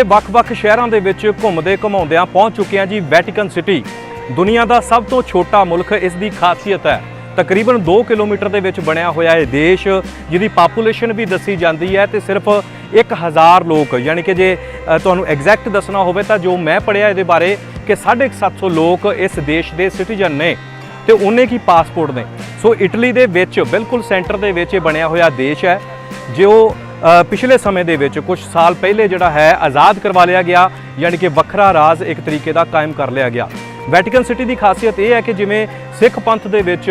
ਦੇ ਵੱਖ-ਵੱਖ ਸ਼ਹਿਰਾਂ ਦੇ ਵਿੱਚ ਘੁੰਮਦੇ ਘੁਮਾਉਂਦਿਆਂ ਪਹੁੰਚ ਚੁੱਕੇ ਹਾਂ ਜੀ ਵੈਟੀਕਨ ਸਿਟੀ। ਦੁਨੀਆ ਦਾ ਸਭ ਤੋਂ ਛੋਟਾ ਮੁਲਕ ਇਸ ਦੀ ਖਾਸੀਅਤ ਹੈ। ਤਕਰੀਬਨ 2 ਕਿਲੋਮੀਟਰ ਦੇ ਵਿੱਚ ਬਣਿਆ ਹੋਇਆ ਇਹ ਦੇਸ਼, ਜਿਹਦੀ ਪਾਪੂਲੇਸ਼ਨ ਵੀ ਦੱਸੀ ਜਾਂਦੀ ਹੈ ਤੇ ਸਿਰਫ 1000 ਲੋਕ, ਯਾਨੀ ਕਿ ਜੇ ਤੁਹਾਨੂੰ ਐਗਜ਼ੈਕਟ ਦੱਸਣਾ ਹੋਵੇ ਤਾਂ ਜੋ ਮੈਂ ਪੜਿਆ ਇਹਦੇ ਬਾਰੇ ਕਿ 750 ਲੋਕ ਇਸ ਦੇਸ਼ ਦੇ ਸਿਟੀਜ਼ਨ ਨੇ ਤੇ ਉਹਨੇ ਕੀ ਪਾਸਪੋਰਟ ਨੇ। ਸੋ ਇਟਲੀ ਦੇ ਵਿੱਚ ਬਿਲਕੁਲ ਸੈਂਟਰ ਦੇ ਵਿੱਚ ਇਹ ਬਣਿਆ ਹੋਇਆ ਦੇਸ਼ ਹੈ, ਜੋ ਪਿਛਲੇ ਸਮੇਂ ਦੇ ਵਿੱਚ ਕੁਝ ਸਾਲ ਪਹਿਲੇ ਜਿਹੜਾ ਹੈ, ਆਜ਼ਾਦ ਕਰਵਾ ਲਿਆ ਗਿਆ, ਯਾਨੀ ਕਿ ਵੱਖਰਾ ਰਾਜ ਇੱਕ ਤਰੀਕੇ ਦਾ ਕਾਇਮ ਕਰ ਲਿਆ ਗਿਆ। ਵੈਟੀਕਨ ਸਿਟੀ ਦੀ ਖਾਸੀਅਤ ਇਹ ਹੈ ਕਿ ਜਿਵੇਂ ਸਿੱਖ ਪੰਥ ਦੇ ਵਿੱਚ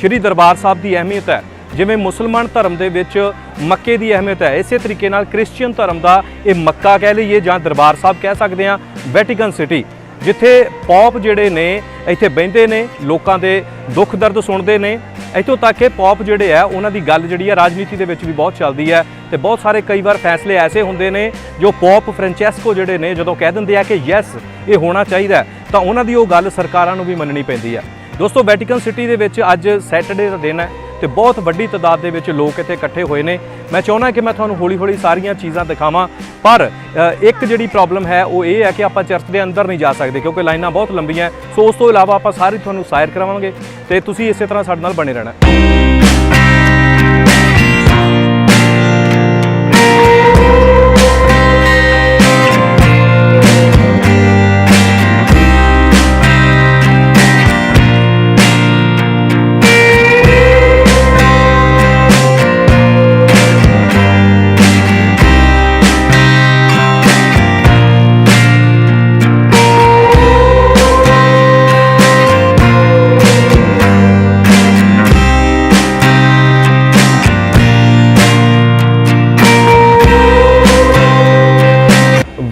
ਸ੍ਰੀ ਦਰਬਾਰ ਸਾਹਿਬ ਦੀ ਅਹਿਮੀਅਤ ਹੈ, ਜਿਵੇਂ ਮੁਸਲਮਾਨ ਧਰਮ ਦੇ ਵਿੱਚ ਮੱਕੇ ਦੀ ਅਹਿਮੀਅਤ ਹੈ, ਇਸੇ ਤਰੀਕੇ ਨਾਲ ਕ੍ਰਿਸਚੀਅਨ ਧਰਮ ਦਾ ਇਹ ਮੱਕਾ ਕਹਿ ਲਈਏ ਜਾਂ ਦਰਬਾਰ ਸਾਹਿਬ ਕਹਿ ਸਕਦੇ ਹਾਂ, ਵੈਟੀਕਨ ਸਿਟੀ, ਜਿੱਥੇ ਪੌਪ ਜਿਹੜੇ ਨੇ, ਇੱਥੇ ਬਹਿੰਦੇ ਨੇ, ਲੋਕਾਂ ਦੇ ਦੁੱਖ ਦਰਦ ਸੁਣਦੇ ਨੇ। ਇੱਥੋਂ ਤੱਕ ਕਿ ਪੌਪ ਜਿਹੜੇ ਆ ਉਹਨਾਂ ਦੀ ਗੱਲ ਜਿਹੜੀ ਆ ਰਾਜਨੀਤੀ ਦੇ ਵਿੱਚ ਵੀ ਬਹੁਤ ਚੱਲਦੀ ਹੈ। ਤੇ ਬਹੁਤ ਸਾਰੇ ਕਈ ਵਾਰ ਫੈਸਲੇ ਐਸੇ ਹੁੰਦੇ ਨੇ ਜੋ ਪੌਪ ਫ੍ਰੈਂਚੈਸਕੋ ਜਿਹੜੇ ਨੇ ਜਦੋਂ ਕਹਿ ਦਿੰਦੇ ਆ ਕਿ ਯੈਸ, ਇਹ ਹੋਣਾ ਚਾਹੀਦਾ ਤਾਂ ਉਹਨਾਂ ਦੀ ਉਹ ਗੱਲ ਸਰਕਾਰਾਂ ਨੂੰ ਵੀ ਮੰਨਣੀ ਪੈਂਦੀ ਹੈ ਦੋਸਤੋ, ਵੈਟੀਕਨ ਸਿਟੀ ਦੇ ਵਿੱਚ ਅੱਜ ਸੈਟਰਡੇ ਦਾ ਦਿਨ ਹੈ ਤੇ ਬਹੁਤ ਵੱਡੀ ਤਾਦਾਦ ਦੇ ਵਿੱਚ ਲੋਕ ਇੱਥੇ ਇਕੱਠੇ ਹੋਏ ਨੇ। ਮੈਂ ਚਾਹੁੰਦਾ ਕਿ ਮੈਂ ਤੁਹਾਨੂੰ ਹੌਲੀ-ਹੌਲੀ ਸਾਰੀਆਂ ਚੀਜ਼ਾਂ ਦਿਖਾਵਾਂ, ਪਰ ਇੱਕ ਜਿਹੜੀ ਪ੍ਰੋਬਲਮ ਹੈ ਉਹ ਇਹ ਹੈ ਕਿ ਆਪਾਂ ਚਰਚ ਦੇ ਅੰਦਰ ਨਹੀਂ ਜਾ ਸਕਦੇ ਕਿਉਂਕਿ ਲਾਈਨਾਂ ਬਹੁਤ ਲੰਬੀਆਂ ਸੋ ਉਸ ਤੋਂ ਇਲਾਵਾ ਆਪਾਂ ਸਾਰੀ ਤੁਹਾਨੂੰ ਸਾਇਰ ਕਰਾਵਾਂਗੇ ਤੇ ਤੁਸੀਂ ਇਸੇ ਤਰ੍ਹਾਂ ਸਾਡੇ ਨਾਲ ਬਣੇ ਰਹਿਣਾ।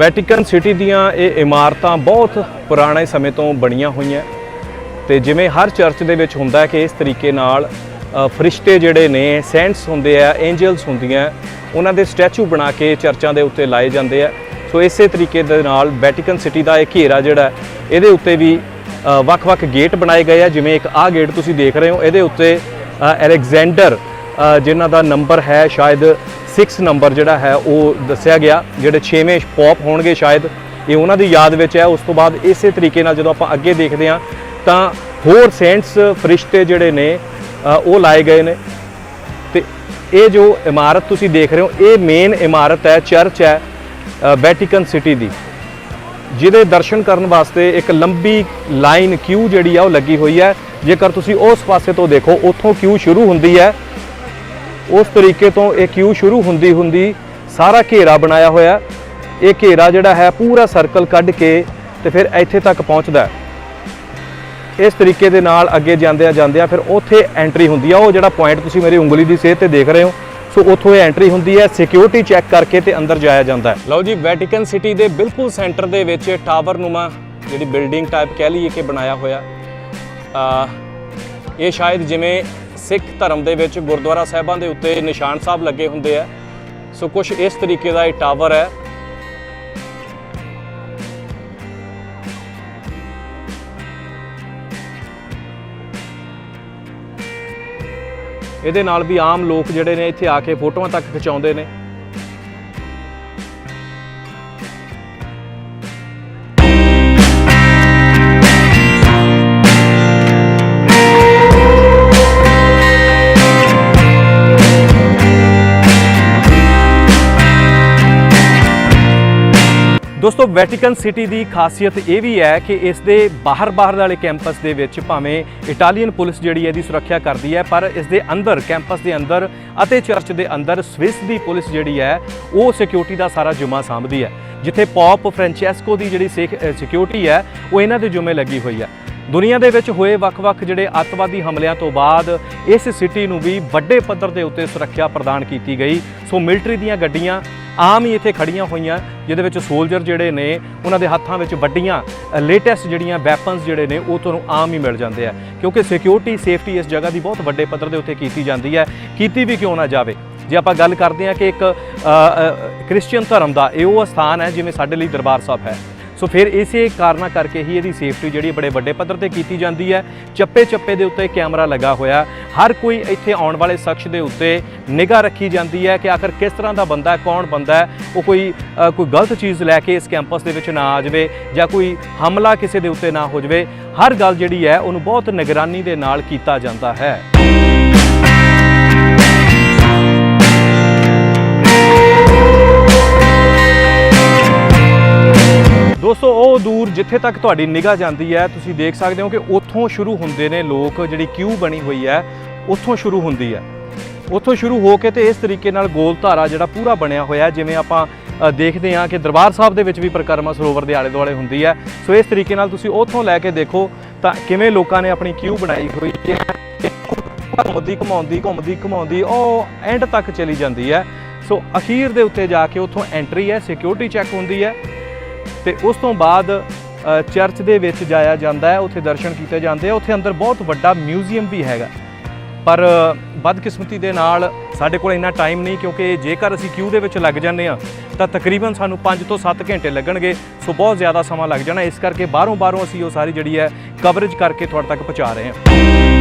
ਵੈਟੀਕਨ ਸਿਟੀ ਦੀਆਂ ਇਹ ਇਮਾਰਤਾਂ ਬਹੁਤ ਪੁਰਾਣੇ ਸਮੇਂ ਤੋਂ ਬਣੀਆਂ ਹੋਈਆਂ। ਤੇ ਜਿਵੇਂ ਹਰ ਚਰਚ ਦੇ ਵਿੱਚ ਹੁੰਦਾ ਹੈ ਕਿ ਇਸ ਤਰੀਕੇ ਨਾਲ ਫਰਿਸ਼ਤੇ ਜਿਹੜੇ ਨੇ ਸੈਂਟਸ ਹੁੰਦੇ ਆ ਐਂਜਲਸ ਹੁੰਦੀਆਂ ਉਹਨਾਂ ਦੇ ਸਟੈਚੂ ਬਣਾ ਕੇ ਚਰਚਾਂ ਦੇ ਉੱਤੇ ਲਾਏ ਜਾਂਦੇ ਆ। ਸੋ ਇਸੇ ਤਰੀਕੇ ਦੇ ਨਾਲ ਵੈਟੀਕਨ ਸਿਟੀ ਦਾ ਇਹ ਘੇਰਾ ਜਿਹੜਾ ਇਹਦੇ ਉੱਤੇ ਵੀ ਵੱਖ-ਵੱਖ ਗੇਟ ਬਣਾਏ ਗਏ ਆ। ਜਿਵੇਂ ਇੱਕ ਆਹ ਗੇਟ ਤੁਸੀਂ ਦੇਖ ਰਹੇ ਹੋ ਇਹਦੇ ਉੱਤੇ ਅ, ਅਲੈਗਜ਼ੈਂਡਰ ਜਿਨ੍ਹਾਂ ਦਾ ਨੰਬਰ ਹੈ ਸ਼ਾਇਦ 6 ਨੰਬਰ ਜਿਹੜਾ ਹੈ, ਉਹ ਦੱਸਿਆ ਗਿਆ, ਜਿਹੜੇ 6ਵੇਂ ਪੌਪ ਹੋਣਗੇ ਸ਼ਾਇਦ, ਇਹ ਉਹਨਾਂ ਦੀ ਯਾਦ ਵਿੱਚ ਹੈ। ਉਸ ਤੋਂ ਬਾਅਦ ਇਸੇ ਤਰੀਕੇ ਨਾਲ ਜਦੋਂ ਆਪਾਂ ਅੱਗੇ ਦੇਖਦੇ ਹਾਂ, ਤਾਂ ਹੋਰ ਸੇਂਟਸ ਫਰਿਸ਼ਤੇ ਜਿਹੜੇ ਨੇ ਉਹ ਲਾਏ ਗਏ ਨੇ। ਤੇ ਇਹ ਜੋ ਇਮਾਰਤ ਤੁਸੀਂ ਦੇਖ ਰਹੇ ਹੋ, ਇਹ ਮੇਨ ਇਮਾਰਤ ਹੈ ਚਰਚ ਹੈ ਵੈਟੀਕਨ ਸਿਟੀ ਦੀ। ਜਿਹਦੇ ਦਰਸ਼ਨ ਕਰਨ ਵਾਸਤੇ ਇੱਕ ਲੰਬੀ ਲਾਈਨ ਕਿਊ ਜਿਹੜੀ ਆ, ਉਹ ਲੱਗੀ ਹੋਈ ਹੈ। ਜੇਕਰ ਤੁਸੀਂ ਉਸ ਪਾਸੇ ਤੋਂ ਦੇਖੋ, ਉੱਥੋਂ ਕਿਊ ਸ਼ੁਰੂ ਹੁੰਦੀ ਹੈ। ਉਸ ਤਰੀਕੇ ਤੋਂ ਇਹ ਕਿਊ ਸ਼ੁਰੂ ਹੁੰਦੀ ਹੁੰਦੀ ਸਾਰਾ ਘੇਰਾ ਬਣਾਇਆ ਹੋਇਆ। ਇਹ ਘੇਰਾ ਜਿਹੜਾ ਹੈ ਪੂਰਾ ਸਰਕਲ ਕੱਢ ਕੇ ਤੇ ਫਿਰ ਇੱਥੇ ਤੱਕ ਪਹੁੰਚਦਾ ਹੈ। ਇਸ ਤਰੀਕੇ ਦੇ ਨਾਲ ਅੱਗੇ ਜਾਂਦਿਆਂ ਜਾਂਦਿਆਂ ਫਿਰ ਉੱਥੇ ਐਂਟਰੀ ਹੁੰਦੀ ਆ। ਉਹ ਜਿਹੜਾ ਪੁਆਇੰਟ ਤੁਸੀਂ ਮੇਰੀ ਉਂਗਲੀ ਦੀ ਸੇਧ ਤੇ ਦੇਖ ਰਹੇ ਹੋ। ਸੋ ਉੱਥੋਂ ਇਹ ਐਂਟਰੀ ਹੁੰਦੀ ਹੈ ਸਿਕਿਉਰਿਟੀ ਚੈੱਕ ਕਰਕੇ ਤੇ ਅੰਦਰ ਜਾਇਆ ਜਾਂਦਾ ਹੈ। ਲਓ ਜੀ ਵੈਟੀਕਨ ਸਿਟੀ ਦੇ ਬਿਲਕੁਲ ਸੈਂਟਰ ਦੇ ਵਿੱਚ ਟਾਵਰ ਨੂਮਾ ਜਿਹੜੀ ਬਿਲਡਿੰਗ ਟਾਈਪ ਕਹਿ ਲਈਏ ਕਿ ਬਣਾਇਆ ਹੋਇਆ। ਆ ਇਹ ਸ਼ਾਇਦ ਜਿਵੇਂ ਸਿੱਖ ਧਰਮ ਦੇ ਵਿੱਚ ਗੁਰਦੁਆਰਾ ਸਾਹਿਬਾਂ ਦੇ ਉੱਤੇ ਨਿਸ਼ਾਨ ਸਾਹਿਬ ਲੱਗੇ ਹੁੰਦੇ ਆ। ਸੋ ਕੁਝ ਇਸ ਤਰੀਕੇ ਦਾ ਇਹ ਟਾਵਰ ਹੈ। ਇਹਦੇ ਨਾਲ ਵੀ ਆਮ ਲੋਕ ਜਿਹੜੇ ਨੇ ਇੱਥੇ ਆ ਕੇ ਫੋਟੋਆਂ ਤੱਕ ਖਿਚਾਉਂਦੇ ਨੇ। ਦੋਸਤੋ ਵੈਟੀਕਨ ਸਿਟੀ ਦੀ ਖਾਸੀਅਤ ਇਹ ਵੀ ਹੈ ਕਿ ਇਸ ਦੇ ਬਾਹਰ-ਬਾਹਰ ਵਾਲੇ ਕੈਂਪਸ ਦੇ ਵਿੱਚ ਭਾਵੇਂ ਇਟਾਲੀਅਨ ਪੁਲਿਸ ਜਿਹੜੀ ਹੈ ਦੀ ਸੁਰੱਖਿਆ ਕਰਦੀ ਹੈ, ਪਰ ਇਸ ਦੇ ਅੰਦਰ ਕੈਂਪਸ ਦੇ ਅੰਦਰ ਅਤੇ ਚਰਚ ਦੇ ਅੰਦਰ ਸਵਿਸ ਦੀ ਪੁਲਿਸ ਜਿਹੜੀ ਹੈ, ਉਹ ਸਿਕਿਉਰਿਟੀ ਦਾ ਸਾਰਾ ਜ਼ਿੰਮਾ ਸਾਂਭਦੀ ਹੈ। ਜਿੱਥੇ ਪੌਪ ਫ੍ਰੈਂਚੈਸਕੋ ਦੀ ਜਿਹੜੀ ਸਿਕਿਉਰਿਟੀ ਹੈ, ਉਹ ਇਹਨਾਂ ਦੇ ਜ਼ਿੰਮੇ ਲੱਗੀ ਹੋਈ ਹੈ। ਦੁਨੀਆ ਦੇ ਵਿੱਚ ਹੋਏ ਵੱਖ-ਵੱਖ ਜਿਹੜੇ ਅੱਤਵਾਦੀ ਹਮਲਿਆਂ ਤੋਂ ਬਾਅਦ ਇਸ ਸਿਟੀ ਨੂੰ ਵੀ ਵੱਡੇ ਪੱਧਰ ਦੇ ਉੱਤੇ ਸੁਰੱਖਿਆ ਪ੍ਰਦਾਨ ਕੀਤੀ ਗਈ। ਸੋ ਮਿਲਟਰੀ ਦੀਆਂ ਗੱਡੀਆਂ ਆਮ ਹੀ ਇੱਥੇ ਖੜੀਆਂ ਹੋਈਆਂ, ਜਿਹਦੇ ਵਿੱਚ ਸੋਲਜਰ ਜਿਹੜੇ ਨੇ, ਉਹਨਾਂ ਦੇ ਹੱਥਾਂ ਵਿੱਚ ਵੱਡੀਆਂ ਲੇਟੈਸਟ ਜਿਹੜੀਆਂ ਵੈਪਨਸ ਜਿਹੜੇ ਨੇ, ਉਹ ਤੁਹਾਨੂੰ ਆਮ ਹੀ ਮਿਲ ਜਾਂਦੇ ਆ। ਕਿਉਂਕਿ ਸਿਕਿਉਰਿਟੀ ਸੇਫਟੀ ਇਸ ਜਗ੍ਹਾ ਦੀ ਬਹੁਤ ਵੱਡੇ ਪੱਧਰ ਦੇ ਉੱਤੇ ਕੀਤੀ ਜਾਂਦੀ ਹੈ। ਕੀਤੀ ਵੀ ਕਿਉਂ ਨਾ ਜਾਵੇ? ਜੇ ਆਪਾਂ ਗੱਲ ਕਰਦੇ ਹਾਂ ਕਿ ਇੱਕ ਕ੍ਰਿਸਚੀਅਨ ਧਰਮ ਦਾ ਇਹ ਉਹ ਸਥਾਨ ਹੈ, ਜਿਵੇਂ ਸਾਡੇ ਲਈ ਦਰਬਾਰ ਸਾਹਿਬ ਹੈ। ਸੋ ਫਿਰ ਇਸੇ ਕਾਰਨਾਂ ਕਰਕੇ ਹੀ ਇਹਦੀ ਸੇਫਟੀ ਜਿਹੜੀ ਬੜੇ ਵੱਡੇ ਪੱਧਰ ਤੇ ਕੀਤੀ ਜਾਂਦੀ ਹੈ। ਚੱਪੇ ਚੱਪੇ ਦੇ ਉੱਤੇ ਕੈਮਰਾ ਲੱਗਾ ਹੋਇਆ। ਹਰ ਕੋਈ ਇੱਥੇ ਆਉਣ ਵਾਲੇ ਸ਼ਖਸ ਦੇ ਉੱਤੇ ਨਿਗਾਹ ਰੱਖੀ ਜਾਂਦੀ ਹੈ ਕਿ ਆਖਰ ਕਿਸ ਤਰ੍ਹਾਂ ਦਾ ਬੰਦਾ ਹੈ, ਕੌਣ ਬੰਦਾ ਹੈ, ਉਹ ਕੋਈ ਕੋਈ ਗਲਤ ਚੀਜ਼ ਲੈ ਕੇ ਇਸ ਕੈਂਪਸ ਦੇ ਵਿੱਚ ਨਾ ਆ ਜਾਵੇ ਜਾਂ ਕੋਈ ਹਮਲਾ ਕਿਸੇ ਦੇ ਉੱਤੇ ਨਾ ਹੋ ਜਾਵੇ। ਹਰ ਗੱਲ ਜਿਹੜੀ ਹੈ ਉਹਨੂੰ ਬਹੁਤ ਨਿਗਰਾਨੀ ਦੇ ਨਾਲ ਕੀਤਾ ਜਾਂਦਾ ਹੈ। ਦੋਸਤੋ, ਉਹ ਦੂਰ ਜਿੱਥੇ ਤੱਕ ਤੁਹਾਡੀ ਨਿਗਾਹ ਜਾਂਦੀ ਹੈ, ਤੁਸੀਂ ਦੇਖ ਸਕਦੇ ਹੋ ਕਿ ਉੱਥੋਂ ਸ਼ੁਰੂ ਹੁੰਦੇ ਨੇ ਲੋਕ, ਜਿਹੜੀ ਕਿਊ ਬਣੀ ਹੋਈ ਹੈ, ਉੱਥੋਂ ਸ਼ੁਰੂ ਹੁੰਦੀ ਹੈ। ਉੱਥੋਂ ਸ਼ੁਰੂ ਹੋ ਕੇ ਤੇ ਇਸ ਤਰੀਕੇ ਨਾਲ ਗੋਲ ਧਾਰਾ ਜਿਹੜਾ ਪੂਰਾ ਬਣਿਆ ਹੋਇਆ ਜਿਵੇਂ ਆਪਾਂ ਦੇਖਦੇ ਹਾਂ ਕਿ ਦਰਬਾਰ ਸਾਹਿਬ ਦੇ ਵਿੱਚ ਵੀ ਪਰਿਕਰਮਾ ਸਰੋਵਰ ਦੇ ਆਲੇ ਦੁਆਲੇ ਹੁੰਦੀ ਹੈ। ਸੋ ਇਸ ਤਰੀਕੇ ਨਾਲ ਤੁਸੀਂ ਉੱਥੋਂ ਲੈ ਕੇ ਦੇਖੋ ਤਾਂ ਕਿਵੇਂ ਲੋਕਾਂ ਨੇ ਆਪਣੀ ਕਿਊ ਬਣਾਈ ਹੋਈ ਹੈ। ਘੁੰਮਦੀ, ਘੁਮਾਉਂਦੀ ਘੁੰਮਦੀ, ਘੁਮਾਉਂਦੀ, ਉਹ ਐਂਡ ਤੱਕ ਚਲੀ ਜਾਂਦੀ ਹੈ। ਸੋ ਅਖੀਰ ਦੇ ਉੱਤੇ ਜਾ ਕੇ ਉੱਥੋਂ ਐਂਟਰੀ ਹੈ ਸਿਕਿਉਰਿਟੀ ਚੈੱਕ ਹੁੰਦੀ ਹੈ। ਤੇ ਉਸ ਤੋਂ ਬਾਅਦ ਚਰਚ ਦੇ ਵਿੱਚ ਜਾਇਆ ਜਾਂਦਾ ਹੈ ਉੱਥੇ ਦਰਸ਼ਨ ਕੀਤੇ ਜਾਂਦੇ ਆ ਉੱਥੇ ਅੰਦਰ ਬਹੁਤ ਵੱਡਾ ਮਿਊਜ਼ੀਅਮ ਵੀ ਹੈਗਾ। ਪਰ ਅ, ਬਦਕਿਸਮਤੀ ਦੇ ਨਾਲ ਸਾਡੇ ਕੋਲ ਇੰਨਾ ਟਾਈਮ ਨਹੀਂ ਕਿਉਂਕਿ ਜੇਕਰ ਅਸੀਂ ਕਿਊ ਦੇ ਵਿੱਚ ਲੱਗ ਜਾਂਦੇ ਆ ਤਾਂ ਤਕਰੀਬਨ ਸਾਨੂੰ 5 ਤੋਂ 7 ਘੰਟੇ ਲੱਗਣਗੇ ਸੋ ਬਹੁਤ ਜ਼ਿਆਦਾ ਸਮਾਂ ਲੱਗ ਜਾਣਾ। ਇਸ ਕਰਕੇ ਬਾਹਰੋਂ ਬਾਹਰੋਂ ਅਸੀਂ ਉਹ ਸਾਰੀ ਜਿਹੜੀ ਹੈ ਕਵਰੇਜ ਕਰਕੇ ਤੁਹਾਡੇ ਤੱਕ ਪਹੁੰਚਾ ਰਹੇ ਹਾਂ।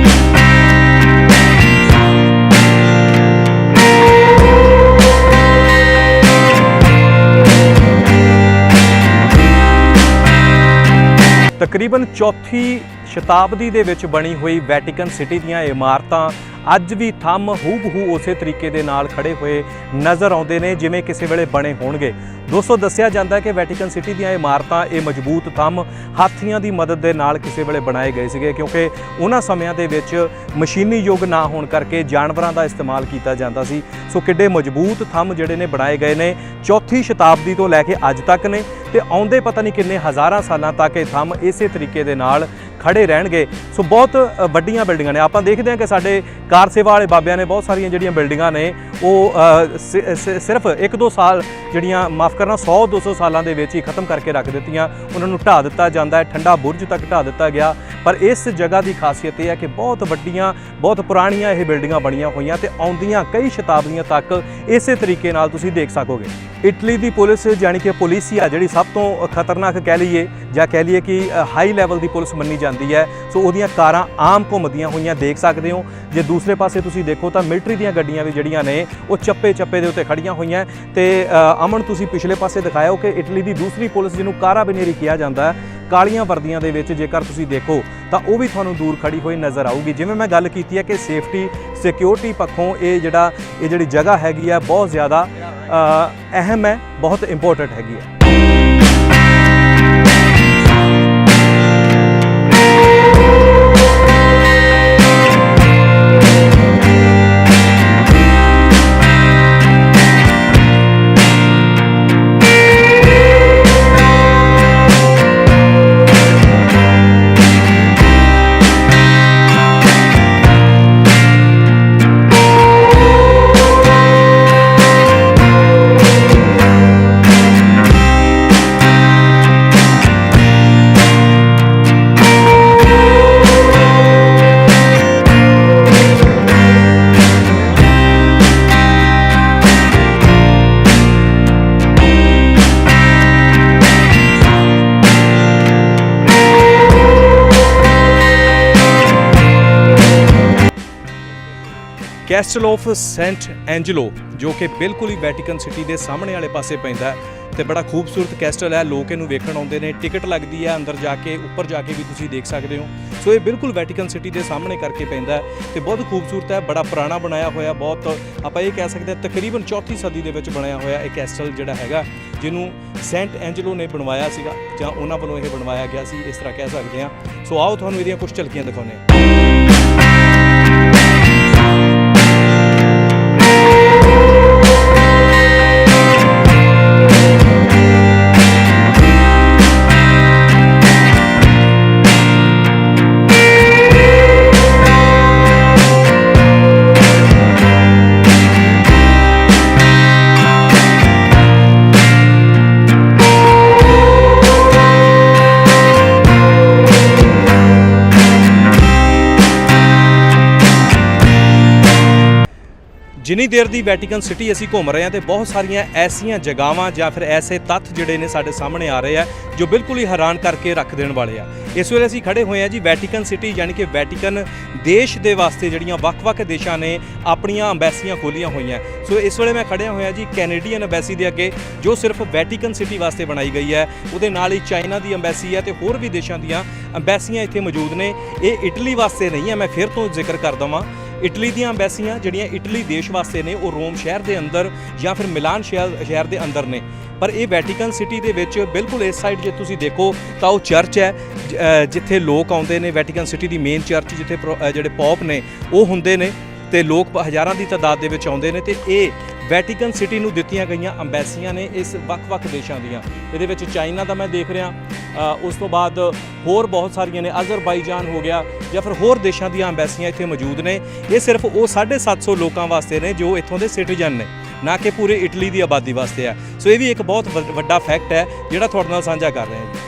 ਤਕਰੀਬਨ ਚੌਥੀ ਸ਼ਤਾਬਦੀ ਦੇ ਵਿੱਚ ਬਣੀ ਹੋਈ ਵੈਟੀਕਨ ਸਿਟੀ ਦੀਆਂ ਇਮਾਰਤਾਂ ਅੱਜ ਵੀ ਥੰਮ ਹੂਬਹੂ ਉਸੇ ਤਰੀਕੇ ਦੇ ਨਾਲ ਖੜੇ ਹੋਏ ਨਜ਼ਰ ਆਉਂਦੇ ਨੇ, ਜਿਵੇਂ ਕਿਸੇ ਵੇਲੇ ਬਣੇ ਹੋਣਗੇ। ਦੋਸਤੋ, ਦੱਸਿਆ ਜਾਂਦਾ ਹੈ ਕਿ ਵੈਟੀਕਨ ਸਿਟੀ ਦੀਆਂ ਇਮਾਰਤਾਂ, ਇਹ ਮਜ਼ਬੂਤ ਥੰਮ ਹਾਥੀਆਂ ਦੀ ਮਦਦ ਦੇ ਨਾਲ ਕਿਸੇ ਵੇਲੇ ਬਣਾਏ ਗਏ ਸੀਗੇ, ਕਿਉਂਕਿ ਉਹਨਾਂ ਸਮਿਆਂ ਦੇ ਵਿੱਚ ਮਸ਼ੀਨੀ ਯੁੱਗ ਨਾ ਹੋਣ ਕਰਕੇ ਜਾਨਵਰਾਂ ਦਾ ਇਸਤੇਮਾਲ ਕੀਤਾ ਜਾਂਦਾ ਸੀ। ਸੋ ਕਿੱਡੇ ਮਜ਼ਬੂਤ ਥੰਮ ਜਿਹੜੇ ਨੇ ਬਣਾਏ ਗਏ ਨੇ, ਚੌਥੀ ਸ਼ਤਾਬਦੀ ਤੋਂ ਲੈ ਕੇ ਅੱਜ ਤੱਕ ਨੇ, ਤੇ ਆਉਂਦੇ ਪਤਾ ਨਹੀਂ ਕਿੰਨੇ ਹਜ਼ਾਰਾਂ ਸਾਲਾਂ ਤੱਕ ਇਹ ਥੰਮ ਇਸੇ ਤਰੀਕੇ ਦੇ ਨਾਲ ਖੜੇ ਰਹਿਣਗੇ। ਸੋ ਬਹੁਤ ਵੱਡੀਆਂ ਬਿਲਡਿੰਗਾਂ ਨੇ। ਆਪਾਂ ਦੇਖਦੇ ਹਾਂ ਕਿ ਸਾਡੇ ਕਾਰ ਸੇਵਾ ਵਾਲੇ ਬਾਬਿਆਂ ਨੇ ਬਹੁਤ ਸਾਰੀਆਂ ਜਿਹੜੀਆਂ ਬਿਲਡਿੰਗਾਂ ਨੇ, ਉਹ ਸਿ- ਸਿਰਫ 1-2 ਸਾਲ ਜਿਹੜੀਆਂ ਮਾਫ ਕਰਨਾ 100-200 ਸਾਲਾਂ ਦੇ ਵਿੱਚ ਹੀ ਖਤਮ ਕਰਕੇ ਰੱਖ ਦਿੱਤੀਆਂ। ਉਹਨਾਂ ਨੂੰ ਢਾ ਦਿੱਤਾ ਜਾਂਦਾ ਹੈ, ਠੰਡਾ ਬੁਰਜ ਤੱਕ ਢਾ ਦਿੱਤਾ ਗਿਆ। ਪਰ ਇਸ ਜਗ੍ਹਾ ਦੀ ਖਾਸੀਅਤ ਇਹ ਹੈ ਕਿ ਬਹੁਤ ਵੱਡੀਆਂ, ਬਹੁਤ ਪੁਰਾਣੀਆਂ ਇਹ ਬਿਲਡਿੰਗਾਂ ਬਣੀਆਂ ਹੋਈਆਂ ਤੇ ਆਉਂਦੀਆਂ ਕਈ ਸ਼ਤਾਬਦੀਆਂ ਤੱਕ ਇਸੇ ਤਰੀਕੇ ਨਾਲ ਤੁਸੀਂ ਦੇਖ ਸਕੋਗੇ। ਇਟਲੀ ਦੀ ਪੁਲਿਸ ਯਾਨੀ ਕਿ ਪੁਲਿਸੀਆ ਜਿਹੜੀ ਸਭ ਤੋਂ ਖਤਰਨਾਕ ਕਹਿ ਲਈਏ ਜਾਂ ਕਹਿ ਲਈਏ ਕਿ ਹਾਈ ਲੈਵਲ ਦੀ ਪੁਲਿਸ ਮੰਨੀ ਜਾਂਦੀ ਹੈ। ਸੋ ਉਹਦੀਆਂ ਕਾਰਾਂ ਆਮ ਘੁੰਮਦੀਆਂ ਹੋਈਆਂ ਦੇਖ ਸਕਦੇ ਹੋ। ਜੇ ਦੂਸਰੇ ਪਾਸੇ ਤੁਸੀਂ ਦੇਖੋ ਤਾਂ ਮਿਲਟਰੀ ਦੀਆਂ ਗੱਡੀਆਂ ਵੀ ਜਿਹੜੀਆਂ ਨੇ, ਉਹ ਚੱਪੇ ਚੱਪੇ ਦੇ ਉੱਤੇ ਖੜੀਆਂ ਹੋਈਆਂ। ਤੇ ਅਮਨ, ਤੁਸੀਂ ਪਿਛਲੇ ਪਾਸੇ ਦਿਖਾਇਆ ਕਿ ਇਟਲੀ ਦੀ ਦੂਸਰੀ ਪੁਲਿਸ ਜਿਹਨੂੰ ਕਾਰਾ ਕਾਰਾਬਿਨੇਰੀ ਕਿਹਾ ਜਾਂਦਾ ਹੈ, ਕਾਲੀਆਂ ਵਰਦੀਆਂ ਦੇ ਵਿੱਚ ਜੇਕਰ ਤੁਸੀਂ ਦੇਖੋ, ਤਾਂ ਉਹ ਵੀ ਤੁਹਾਨੂੰ ਦੂਰ ਖੜੀ ਹੋਈ ਨਜ਼ਰ ਆਊਗੀ। ਜਿਵੇਂ ਮੈਂ ਗੱਲ ਕੀਤੀ ਹੈ ਕਿ ਸੇਫਟੀ, ਸਿਕਿਉਰਿਟੀ ਪੱਖੋਂ ਇਹ ਜਿਹੜਾ, ਇਹ ਜਿਹੜੀ ਜਗ੍ਹਾ ਹੈਗੀ ਆ ਬਹੁਤ ਜ਼ਿਆਦਾ ਅਹਿਮ ਹੈ, ਬਹੁਤ ਇੰਪੋਰਟੈਂਟ ਹੈਗੀ ਹੈ। ਕੈਸਟਲ ਆਫ ਸੈਂਟ ਐਂਜਲੋ, ਜੋ ਕਿ ਬਿਲਕੁਲ ਹੀ ਵੈਟੀਕਨ ਸਿਟੀ ਦੇ ਸਾਹਮਣੇ ਵਾਲੇ ਪਾਸੇ ਪੈਂਦਾ ਹੈ ਤੇ ਬੜਾ ਖੂਬਸੂਰਤ ਕੈਸਟਲ ਹੈ। ਲੋਕ ਇਹਨੂੰ ਵੇਖਣ ਆਉਂਦੇ ਨੇ, ਟਿਕਟ ਲੱਗਦੀ ਹੈ ਅੰਦਰ ਜਾ ਕੇ, ਉੱਪਰ ਜਾ ਕੇ ਵੀ ਤੁਸੀਂ ਦੇਖ ਸਕਦੇ ਹੋ। ਸੋ ਇਹ ਬਿਲਕੁਲ ਵੈਟੀਕਨ ਸਿਟੀ ਦੇ ਸਾਹਮਣੇ ਕਰਕੇ ਪੈਂਦਾ ਹੈ ਤੇ ਬਹੁਤ ਖੂਬਸੂਰਤ ਹੈ, ਬੜਾ ਪੁਰਾਣਾ ਬਣਾਇਆ ਹੋਇਆ, ਬਹੁਤ ਆਪਾਂ ਇਹ ਕਹਿ ਸਕਦੇ ਹਾਂ ਤਕਰੀਬਨ ਚੌਥੀ ਸਦੀ ਦੇ ਵਿੱਚ ਬਣਾਇਆ ਹੋਇਆ ਇਹ ਕੈਸਟਲ ਜਿਹੜਾ ਹੈਗਾ, ਜਿਹਨੂੰ ਸੈਂਟ ਐਂਜਲੋ ਨੇ ਬਣਵਾਇਆ ਸੀਗਾ, ਜਾਂ ਉਹਨਾਂ ਵੱਲੋਂ ਇਹ ਬਣਵਾਇਆ ਗਿਆ ਸੀ, ਇਸ ਤਰ੍ਹਾਂ ਕਹਿ ਸਕਦੇ ਹਾਂ। ਸੋ ਆਓ ਤੁਹਾਨੂੰ ਇਹਦੀਆਂ ਕੁਝ ਝਲਕੀਆਂ ਦਿਖਾਉਂਦੇ ਹਾਂ। ਜਿੰਨੀ ਦੇਰ ਦੀ ਵੈਟੀਕਨ ਸਿਟੀ ਅਸੀਂ ਘੁੰਮ ਰਹੇ ਹਾਂ ਤੇ ਬਹੁਤ ਸਾਰੀਆਂ ਐਸੀਆਂ ਜਗ੍ਹਾਵਾਂ ਜਾਂ ਫਿਰ ਐਸੇ ਤੱਥ ਜਿਹੜੇ ਨੇ ਸਾਡੇ ਸਾਹਮਣੇ ਆ ਰਹੇ ਆ, ਜੋ ਬਿਲਕੁਲ ਹੀ ਹੈਰਾਨ ਕਰਕੇ ਰੱਖ ਦੇਣ ਵਾਲੇ ਆ। ਇਸ ਵੇਲੇ ਅਸੀਂ ਖੜੇ ਹੋਏ ਆ ਜੀ ਵੈਟੀਕਨ ਸਿਟੀ, ਯਾਨੀ ਕਿ ਵੈਟੀਕਨ ਦੇਸ਼ ਦੇ ਵਾਸਤੇ ਜਿਹੜੀਆਂ ਵੱਖ-ਵੱਖ ਦੇਸ਼ਾਂ ਨੇ ਆਪਣੀਆਂ ਅੰਬੈਸੀਆਂ ਖੋਲੀਆਂ ਹੋਈਆਂ। ਸੋ ਇਸ ਵੇਲੇ ਮੈਂ ਖੜਿਆ ਹੋਇਆ ਜੀ ਕੈਨੇਡੀਅਨ ਅੰਬੈਸੀ ਦੇ ਅੱਗੇ, ਜੋ ਸਿਰਫ ਵੈਟੀਕਨ ਸਿਟੀ ਵਾਸਤੇ ਬਣਾਈ ਗਈ ਹੈ। ਉਹਦੇ ਨਾਲ ਹੀ ਚਾਈਨਾ ਦੀ ਅੰਬੈਸੀ ਹੈ ਤੇ ਹੋਰ ਵੀ ਦੇਸ਼ਾਂ ਦੀਆਂ ਅੰਬੈਸੀਆਂ ਇੱਥੇ ਮੌਜੂਦ ਨੇ। ਇਹ ਇਟਲੀ ਵਾਸਤੇ ਨਹੀਂ ਹੈ, ਮੈਂ ਫਿਰ ਤੋਂ ਜ਼ਿਕਰ ਕਰ ਦਵਾਂ। ਇਟਲੀ ਦੀਆਂ ਅੰਬੈਸੀਆਂ ਜਿਹੜੀਆਂ ਇਟਲੀ ਦੇਸ਼ ਵਾਸਤੇ ਨੇ, ਉਹ ਰੋਮ ਸ਼ਹਿਰ ਦੇ ਅੰਦਰ ਜਾਂ ਫਿਰ ਮਿਲਾਨ ਸ਼ਹਿਰ ਸ਼ਹਿਰ ਦੇ ਅੰਦਰ ਨੇ। ਪਰ ਇਹ ਵੈਟੀਕਨ ਸਿਟੀ ਦੇ ਵਿੱਚ ਬਿਲਕੁਲ ਇਸ ਸਾਈਡ ਜੇ ਤੁਸੀਂ ਦੇਖੋ, ਤਾਂ ਉਹ ਚਰਚ ਹੈ ਜਿੱਥੇ ਲੋਕ ਆਉਂਦੇ ਨੇ, ਵੈਟੀਕਨ ਸਿਟੀ ਦੀ ਮੇਨ ਚਰਚ ਜਿੱਥੇ ਪ੍ਰੋ- ਜਿਹੜੇ ਪੌਪ ਨੇ, ਉਹ ਹੁੰਦੇ ਨੇ। ਤੇ ਲੋਕ ਹਜ਼ਾਰਾਂ ਦੀ ਤਾਦਾਦ ਦੇ ਵਿੱਚ ਆਉਂਦੇ ਨੇ। ਤੇ ਇਹ ਵੈਟੀਕਨ ਸਿਟੀ ਨੂੰ ਦਿੱਤੀਆਂ ਗਈਆਂ ਅੰਬੈਸੀਆਂ ਨੇ ਇਸ ਵੱਖ-ਵੱਖ ਦੇਸ਼ਾਂ ਦੀਆਂ। ਇਹਦੇ ਵਿੱਚ ਚਾਈਨਾ ਦਾ ਮੈਂ ਦੇਖ ਰਿਹਾ ਉਸ ਤੋਂ ਬਾਅਦ ਹੋਰ ਬਹੁਤ ਸਾਰੀਆਂ ਨੇ, ਅਜ਼ਰਬਾਈਜਾਨ ਹੋ ਗਿਆ ਜਾਂ ਫਿਰ ਹੋਰ ਦੇਸ਼ਾਂ ਦੀਆਂ ਅੰਬੈਸੀਆਂ ਇੱਥੇ ਮੌਜੂਦ ਨੇ। ਇਹ ਸਿਰਫ ਉਹ 750 ਲੋਕਾਂ ਵਾਸਤੇ ਨੇ ਜੋ ਇੱਥੋਂ ਦੇ ਸਿਟੀਜ਼ਨ ਨੇ, ਨਾ ਕਿ ਪੂਰੇ ਇਟਲੀ ਦੀ ਆਬਾਦੀ ਵਾਸਤੇ ਹੈ। ਸੋ ਇਹ ਵੀ ਇੱਕ ਬਹੁਤ ਵੱਡ- ਵੱਡਾ ਫੈਕਟ ਹੈ, ਜਿਹੜਾ ਤੁਹਾਡੇ ਨਾਲ ਸਾਂਝਾ ਕਰ ਰਹੇ ਹਾਂ।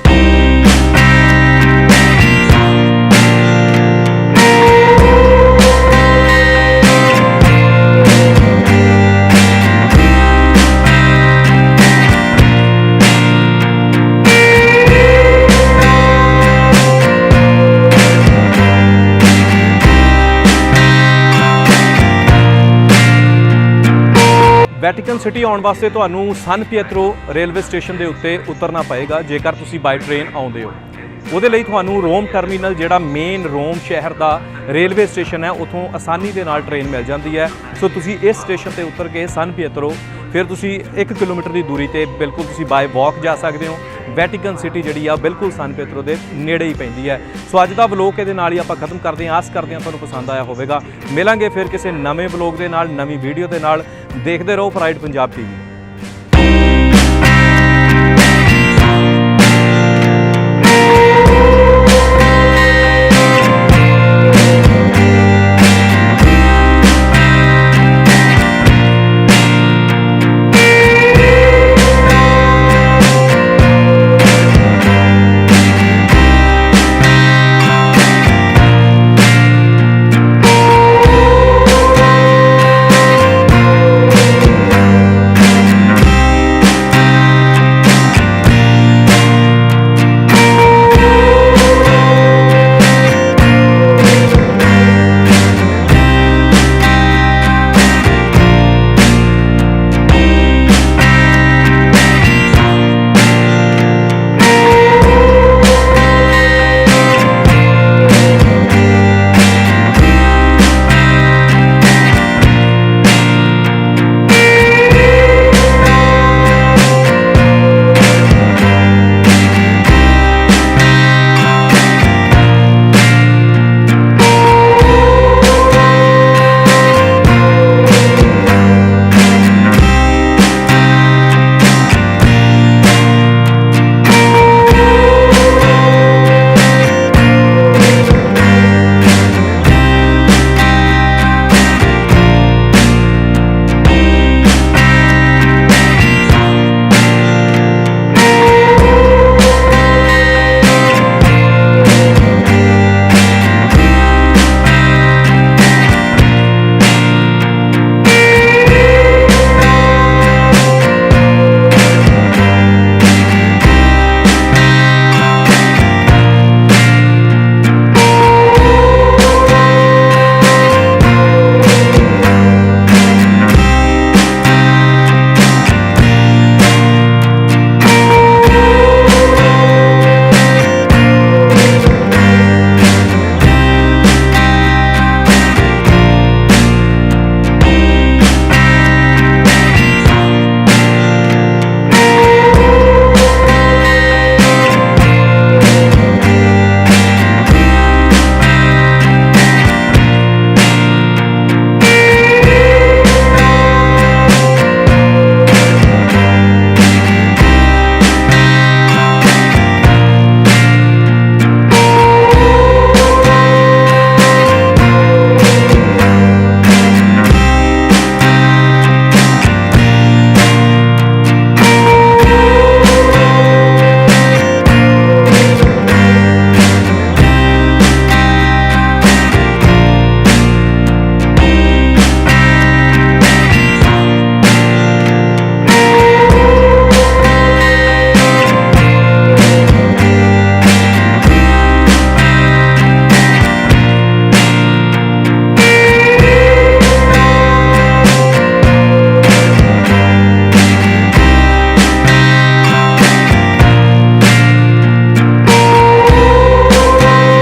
ਵੈਟੀਕਨ ਸਿਟੀ ਆਉਣ ਵਾਸਤੇ ਤੁਹਾਨੂੰ ਸਨ ਪੀਏਤਰੋ ਰੇਲਵੇ ਸਟੇਸ਼ਨ ਦੇ ਉੱਤੇ ਉਤਰਨਾ ਪਏਗਾ, ਜੇਕਰ ਤੁਸੀਂ ਬਾਈ ਟ੍ਰੇਨ ਆਉਂਦੇ ਹੋ। ਉਹਦੇ ਲਈ ਤੁਹਾਨੂੰ ਰੋਮ ਟਰਮੀਨਲ, ਜਿਹੜਾ ਮੇਨ ਰੋਮ ਸ਼ਹਿਰ ਦਾ ਰੇਲਵੇ ਸਟੇਸ਼ਨ ਹੈ, ਉਥੋਂ ਆਸਾਨੀ ਦੇ ਨਾਲ ਟ੍ਰੇਨ ਮਿਲ ਜਾਂਦੀ ਹੈ। ਸੋ ਤੁਸੀਂ ਇਸ ਸਟੇਸ਼ਨ ਤੇ ਉਤਰ ਕੇ ਸਨ ਪੀਏਤਰੋ, ਫਿਰ ਤੁਸੀਂ 1 ਕਿਲੋਮੀਟਰ ਦੀ ਦੂਰੀ ਤੇ ਬਿਲਕੁਲ ਤੁਸੀਂ ਬਾਈ ਵਾਕ ਜਾ ਸਕਦੇ ਹੋ। ਵੈਟੀਕਨ ਸਿਟੀ ਜਿਹੜੀ ਆ, ਬਿਲਕੁਲ ਸਨ ਪੇਤਰੋ ਦੇ ਨੇੜੇ ਹੀ ਪੈਂਦੀ ਹੈ। ਸੋ ਅੱਜ ਦਾ ਵਲੋਗ ਇਹਦੇ ਨਾਲ ਹੀ ਆਪਾਂ ਖਤਮ ਕਰਦੇ ਹਾਂ। ਆਸ ਕਰਦੇ ਹਾਂ ਤੁਹਾਨੂੰ ਪਸੰਦ ਆਇਆ ਹੋਵੇਗਾ। ਮਿਲਾਂਗੇ ਫਿਰ ਕਿਸੇ ਨਵੇਂ ਵਲੋਗ ਦੇ ਨਾਲ, ਨਵੀਂ ਵੀਡੀਓ ਦੇ ਨਾਲ। ਦੇਖਦੇ ਰਹੋ ਪ੍ਰਾਈਡ ਪੰਜਾਬ ਟੀਵੀ